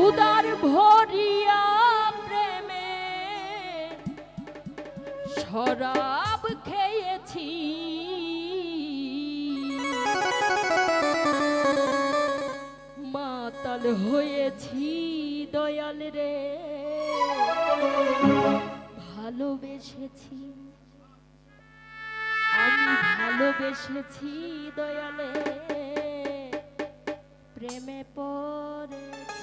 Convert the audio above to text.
উদার ভরিয়া প্রেমে শরাব খেয়েছি। মাতাল হয়েছি দয়াল রে, ভালোবেসেছি। আমি ভালোবেসেছি দয়ালে, প্রেমে পড়েছি।